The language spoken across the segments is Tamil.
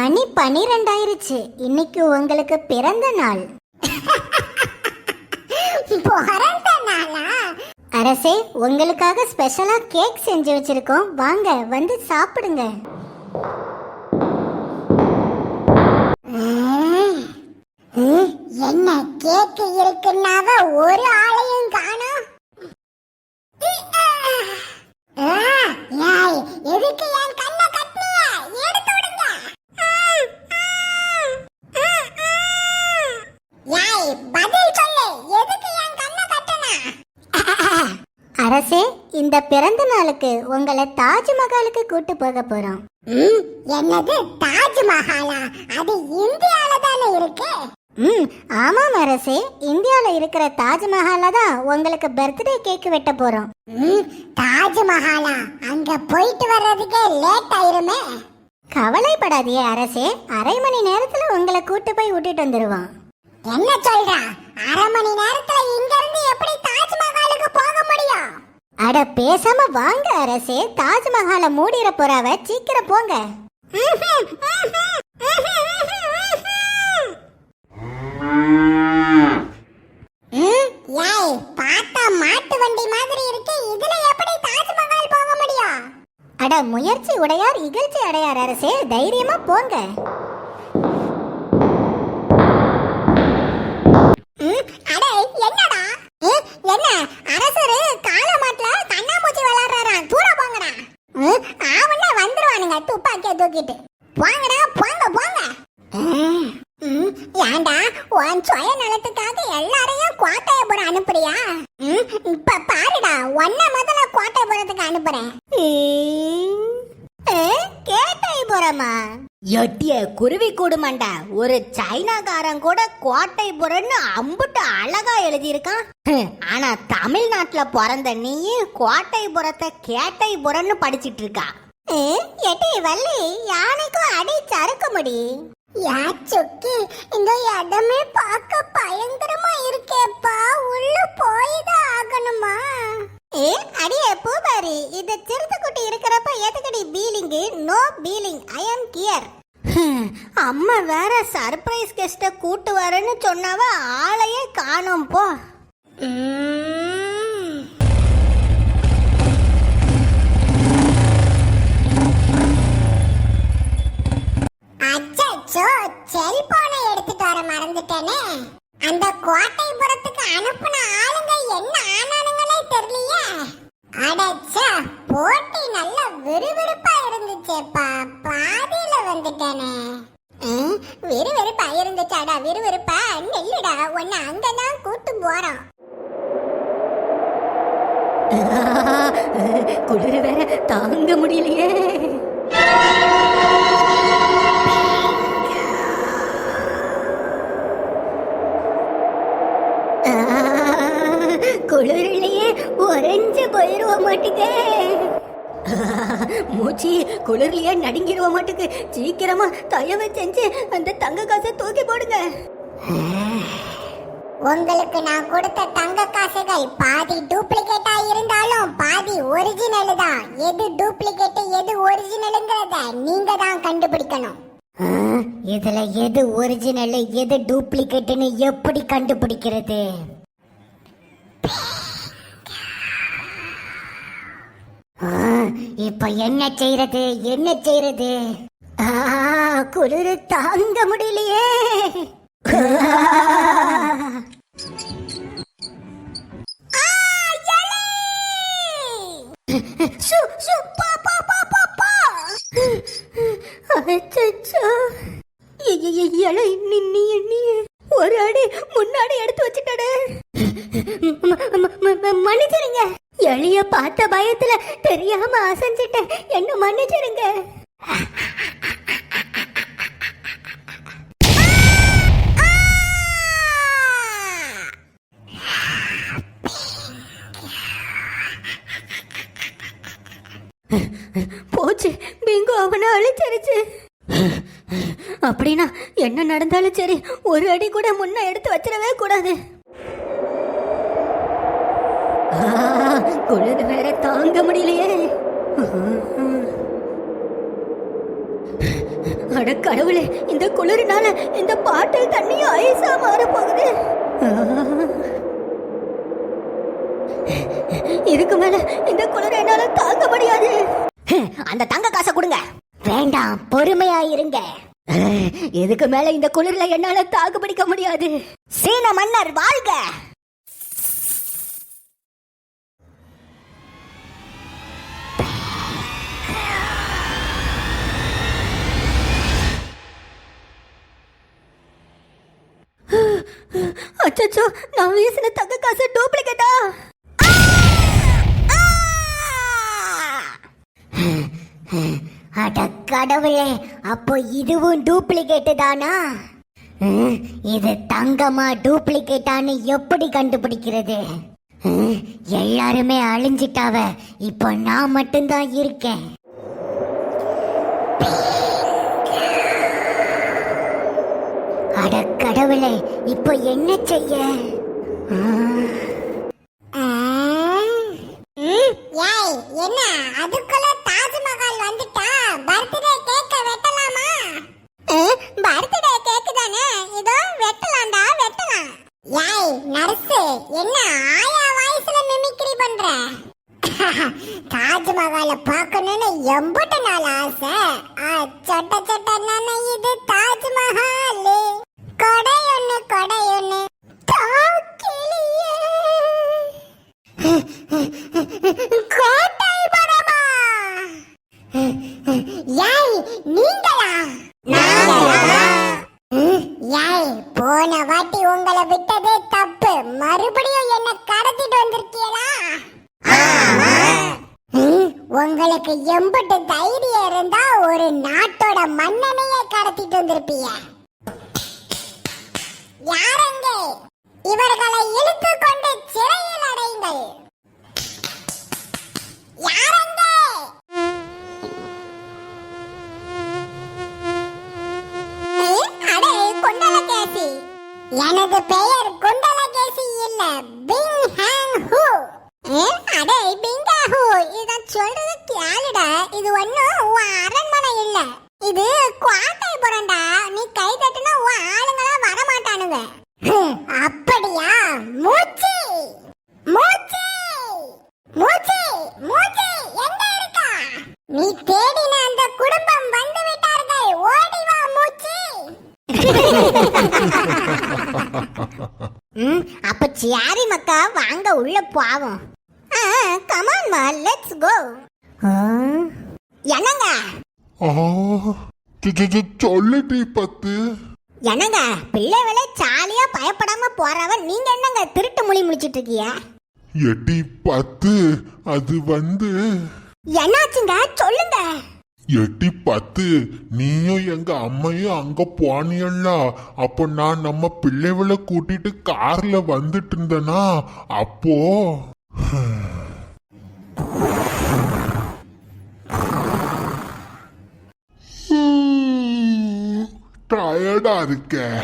மணி பனிரெண்டாயிருச்சு. இன்னைக்கு உங்களுக்கு பிறந்த நாள். பிறந்த நாளா? அரசே உங்களுக்காக ஸ்பெஷலா கேக் செஞ்சு வச்சிருக்கோம். வாங்க வந்து சாப்பிடுங்க. என்ன கேக்கு இருக்குன்னாவ ஒரு ஆளையும் காணோம் எதுக்கு என் கண்ணை கட்டினிய? எடுத்து விடுங்க. ஏய், பதில் சொல்லு எதுக்கு என் கண்ணை கட்டின? அரசே இந்த பிறந்த நாளுக்கு உங்களை தாஜ்மஹாலுக்கு கூட்டு போக போறோம். ம், என்னது தாஜ்மஹாலா? அது இந்தியால தானே இருக்கு? ம் ஆமாம் அரசே இந்தியாவில் இருக்கிற தாஜ்மஹால தான் உங்களுக்கு பர்த்டே கேக் வெட்ட போறோம். ம், தாஜ்மஹாலா. அங்க போயிட்டு வர்றதுக்கே லேட் ஆயிருமே. கவலைப்படாதீங்க அரசே அரை மணி நேரத்துல உங்களை கூட்டு போய் விட்டுட்டு வந்துருவான் என்ன சொல்ற? அரை மணி நேரத்துல இங்க இருந்து எப்படி தாஜ்மஹாலுக்கு போக முடியும்? அட பேசாம வாங்க அரசே. தாஜ்மஹாலை மூடிற போறாவ. சீக்கிரம் போங்க. ம், ஏய் பார்த்தா மாட்டு வண்டி மாதிரி இருக்கு. இதுல எப்படி தாஜ்மஹால் போக முடியும்? அட முயற்சி உடையார் இகழ்ச்சி அடையார் அரசே. தைரியமா போங்க ம், அட என்னடா ம், என்ன அரசரு காலமாட்டுல கண்ணாமூச்சி விளையாடுறாராம் தூர போங்கடா ம், அவனே வந்துருவானுங்க துப்பாக்கிய தூக்கிட்டு. போங்கடா போங்க போங்க. ம், ஏன்டா உன் சுய நலத்துக்காக எல்லாரையும் கோட்டையபுரம் அனுப்புறியா? ம், இப்ப பாருடா உன்னை முதல்ல கோட்டையபுரத்துக்கு அனுப்புறேன். கேட்டைபுரமா எட்டிய குருவி கூடுமாண்டா ஒரு சைனாக்காரன் கூட கோட்டைபுரம்னு அம்புட்டு அழகா எழுதியிருக்கான். ஹம், ஆனா தமிழ்நாட்டுல பிறந்த நீ கோட்டைபுரத்தை கேட்டைபுரம்னு படிச்சிட்டு இருக்கா. எட்டி வள்ளி யானைக்கும் அடி சறுக்க முடி யா சுக்கி இந்த இடமே பார்க்க பயங்கரமா இருக்கேப்பா. உள்ள போய்தான் ஆகணுமா? ஏ அடியே பூபாரி இந்த சிறுத்தைக்குட்டி இருக்கிறப்ப எதுக்கடி feeling no feeling I am clear அம்மா வேற சர்ப்ரைஸ் கெஸ்ட்டை கூட்டு வரேன்னு சொன்னாவ? ஆளையே காணோம் போ. அச்சச்சோ செல்போனை எடுத்துட்டு வர மறந்துட்டேனே. அந்த கோட்டைபுரத்துக்கு அனுப்புன ஆளுங்க என்ன ஆனானுங்களே தெரியலையே. அடச்சா போட்டி நல்ல விறுவிறுப்பா இருந்துச்சேப்பா பாதியில வந்துட்டேனே. ம், விறுவிறுப்பா இருந்துச்சாடா விறுவிறுப்பா? நெல்லுடா உன்னை அங்கதான் கூட்டு போறோம். குளிர் வேற தாங்க முடியலையே. மூச்சு குளிர்லயே நடுங்கிருவ மாட்டுக்கு. சீக்கிரமா தயவு செஞ்சு அந்த தங்க காசை தூக்கி போடுங்க. உங்களுக்கு நான் கொடுத்த தங்க காசுகள் பாதி டூப்ளிகேட்டா இருந்தாலும் பாதி ஒரிஜினல் தான். எது டூப்ளிகேட் எது ஒரிஜினல்ங்கிறத நீங்க தான் கண்டுபிடிக்கணும். இதுல எது ஒரிஜினல் எது டூப்ளிகேட்னு எப்படி கண்டுபிடிக்கிறது ஆ, இப்ப என்ன செய்யறது என்ன செய்யறது குளிர் தாங்க முடியலையே. பா, பா, பா, நின்னி எண்ணி ஒரு அடி முன்னாடி எடுத்து வச்சுட்டடே. மன்னிச்சிருங்க. எளிய பார்த்த பயத்துல தெரியாம அசைஞ்சிட்டேன். என்ன மன்னிச்சிருங்க போச்சு. பிங்கு அவனை அழிச்சிருச்சு. அப்படின்னா என்ன நடந்தாலும் சரி ஒரு அடி கூட முன்ன எடுத்து வச்சிடவே கூடாது. குளிர் வேற தாங்க முடியலையே. அட கடவுளே இந்த குளிரினால இந்த பாட்டில் தண்ணியும் ஐஸா மாற போகுது இதுக்கு மேல இந்த குளிர் என்னால தாங்க முடியாது. அந்த தங்க காசை கொடுங்க. வேண்டாம் பொறுமையா இருங்க. இதுக்கு மேல இந்த குளிர்ல என்னால தாக்கு பிடிக்க முடியாது. சீன மன்னர் வாழ்க! அச்சச்சோ நான் வீசின தங்க காசு டூப்ளிகேட்டா அட கடவுளே அப்போ இதுவும் டூப்ளிகேட்டு தானா? ம், இது தங்கமா டூப்ளிகேட்டான்னு எப்படி கண்டுபிடிக்கிறது? ம், எல்லாருமே அழிஞ்சிட்டாவ இப்போ நான் மட்டும்தான் இருக்கேன். கடவுளே இப்போ என்ன செய்ய? ஆ. ஏய் என்ன? அதுக்குள்ள தாஜ்மஹால் வந்துட்டா? பர்த்டே கேக்க வெட்டலாமா? பர்த்டே கேக் தானே? இதோ வெட்டலாம்டா வெட்டலாம். ஏய் நர்ஸ் என்ன ஆயா வாய்ஸ்ல மிமிக்ரி பண்ற? தாஜ்மஹால பார்க்கணும்னு எம்புட்டு நாள் ஆசை. ஆ, சொட்ட சொட்ட நனையுது தாஜ்மஹால். கொடை ஒண்ணு கோட்டை பரமா. யாய் நீங்களா? யாய் போன வாட்டி உங்களை விட்டதே தப்பு. மறுபடியும் என்ன கடத்திட்டு வந்திருக்கீங்களா? உங்களுக்கு எம்பட்டு தைரியம் இருந்தா ஒரு நாட்டோட மன்னனையே கடத்திட்டு வந்திருப்பீங்க. யாரங்க? இவர்களை இழுத்து கொண்டு சிறையில் அடைங்கள் யாரங்க? அடே குண்டலகேசி. எனது பெயர் குண்டலகேசி இல்ல பிங் ஹாங் ஹூ அடே பிங்கா ஹூ இத சொல்றது கேளுடா. இது ஒண்ணும் உன் அரண்மனை இல்ல. இது குவாட்டை புறண்டா நீ கை தட்டுனா உன் ஆளுங்களா ஹம், அப்படியா? மூச்சி. மூச்சி. மூச்சி. மூச்சி. எங்க இருக்கா? நீ தேடின அந்த குடும்பம் வந்து விட்டார்கள். ஓடி வா மூச்சி. ம் அப்ப சியாரி மக்கா வாங்க உள்ள போவோம். கமான் மா லெட்ஸ் கோ என்னங்க? சொல்லுடி பத்து. என்னங்க பிள்ளைகளே ஜாலியா பயப்படாம போறவன் நீங்க என்னங்க திருட்டு மொழி முடிச்சிட்டு இருக்கீங்க எட்டி பத்து அது வந்து. என்னாச்சுங்க? சொல்லுங்க. எட்டி பத்து நீயும் எங்க அம்மையும் அங்க போனியல்ல. அப்போ நான் நம்ம பிள்ளைகளை கூட்டிட்டு கார்ல வந்துட்டு இருந்தனா? அப்போ. டயர்டா இருக்க.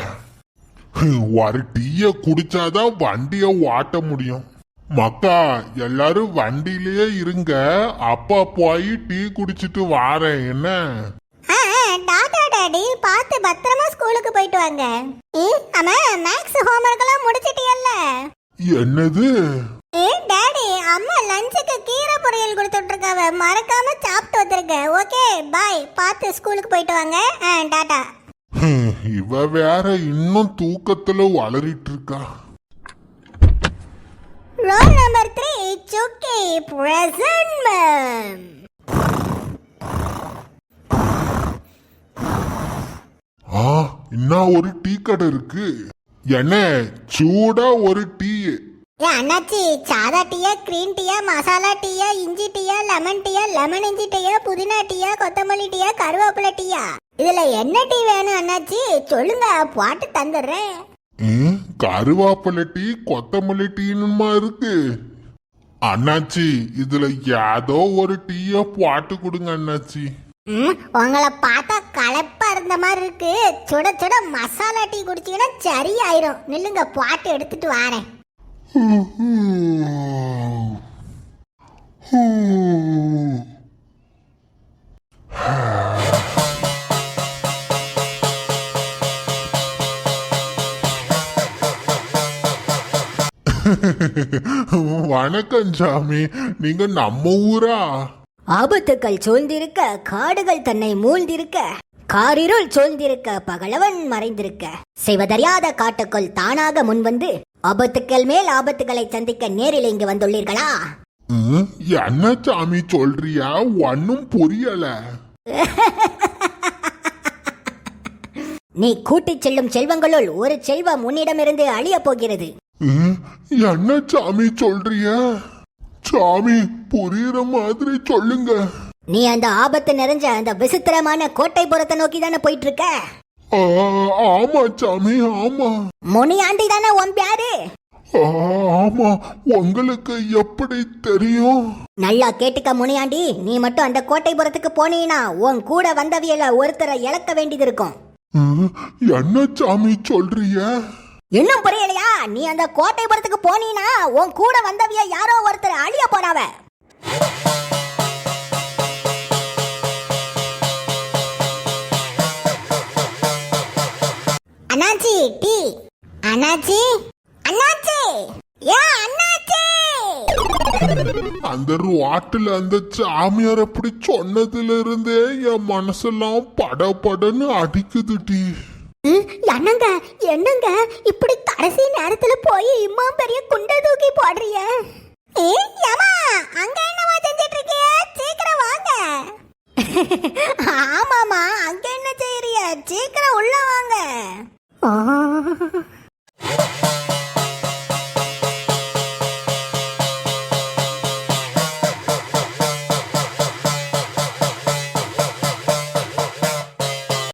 ஒரு டீய குடிச்சாதான் வண்டிய ஓட்ட முடியும். மக்கா எல்லாரும் வண்டியிலேயே இருங்க. அப்பா போய் டீ குடிச்சிட்டு வாரேன் என்ன? ஆ, டாடா டாடி பார்த்து பத்திரமா ஸ்கூலுக்கு போயிட்டு வாங்க. ம், ஆமா மேக்ஸ் ஹோம்ஒர்க் எல்லாம் முடிச்சிட்டியல்ல? என்னது? ஏ டாடி அம்மா லஞ்சுக்கு கீரை பொரியல் கொடுத்துட்டு இருக்காவ மறக்காம சாப்பிட்டு வந்துருங்க. Okay bye. பார்த்து ஸ்கூலுக்கு போயிட்டு வாங்க. டாடா. இவ வேற இன்னும் தூக்கத்துல வளரிட்டு இருக்கா roll number three Sukki present ma'am ஆ இன்னும் ஒரு டீ கடை இருக்கு. என்ன சூடா ஒரு டீ ஏ அண்ணாச்சி சாதா டீயா கிரீன் டீயா மசாலா டீயா இஞ்சி டீயா லெமன் டீயா லெமன் இஞ்சி டீயா புதினா டீயா கொத்தமல்லி டீயா கருவேப்பிலை டீயா? இதுல என்ன டீ வேணும் அண்ணாச்சி? சொல்லுங்க போட்டு தந்துடுறேன். ம், கருவேப்பிலை டீ கொத்தமல்லி டீனுமா இருக்கு? அண்ணாச்சி இதுல ஏதோ ஒரு டீய போட்டு கொடுங்க அண்ணாச்சி. ம், உங்களை பார்த்தா களைப்பா இருந்த மாதிரி இருக்கு. சுட சுட மசாலா டீ குடிச்சீங்கன்னா சரியாயிரும். நில்லுங்க பாட்டு எடுத்துட்டு வாரேன். வணக்கம் சாமி. நீங்க நம்ம ஊரா? ஆபத்துக்கள் சூழ்ந்திருக்க காடுகள் தன்னை மூழ்ந்திருக்க காரிருள் சூழ்ந்திருக்க பகலவன் மறைந்திருக்க. செய்வதறியாத காட்டுக்குள் தானாக முன்வந்து ஆபத்துக்கள் மேல் ஆபத்துகளை சந்திக்க நேரில் இங்கு வந்துள்ளீர்களா? என்ன சாமி சொல்றியா? ஒன்னும் புரியல. நீ கூட்டிச் செல்லும் செல்வங்களுள் ஒரு செல்வம் உன்னிடமிருந்து அழியப் போகிறது. என்ன சாமி சொல்றிய? சாமி புரியுற மாதிரி சொல்லுங்க. நீ அந்த ஆபத்து நிறைஞ்ச அந்த விசித்திரமான கோட்டைப்புறத்தை நோக்கி தானே போயிட்டு இருக்க ஆமா சாமி ஆமா. முனியாண்டி தானே உன் பேரு? ஆமா உங்களுக்கு எப்படி தெரியும்? நல்லா கேட்டுக்க முனியாண்டி. நீ மட்டும் அந்த கோட்டைப்புறத்துக்கு போனீனா உன் கூட வந்தவியல ஒருத்தரை இழக்க வேண்டியது இருக்கும். என்ன சாமி சொல்றிய இன்னும் புரியலையா? நீ அந்த கோட்டைப்புறத்துக்கு போனீனா உன் கூட வந்தவிய யாரோ ஒருத்தர் அழிய போறாவ. அந்த ரோட்டுல அந்த சாமியார் அப்படி சொன்னதுல இருந்தே என் மனசெல்லாம் பட படன்னு அடிக்குது டி என்னங்க என்னங்க? இப்படி கடைசி நேரத்துல போய் இம்மா பெரிய குண்டை தூக்கி போடுறிய?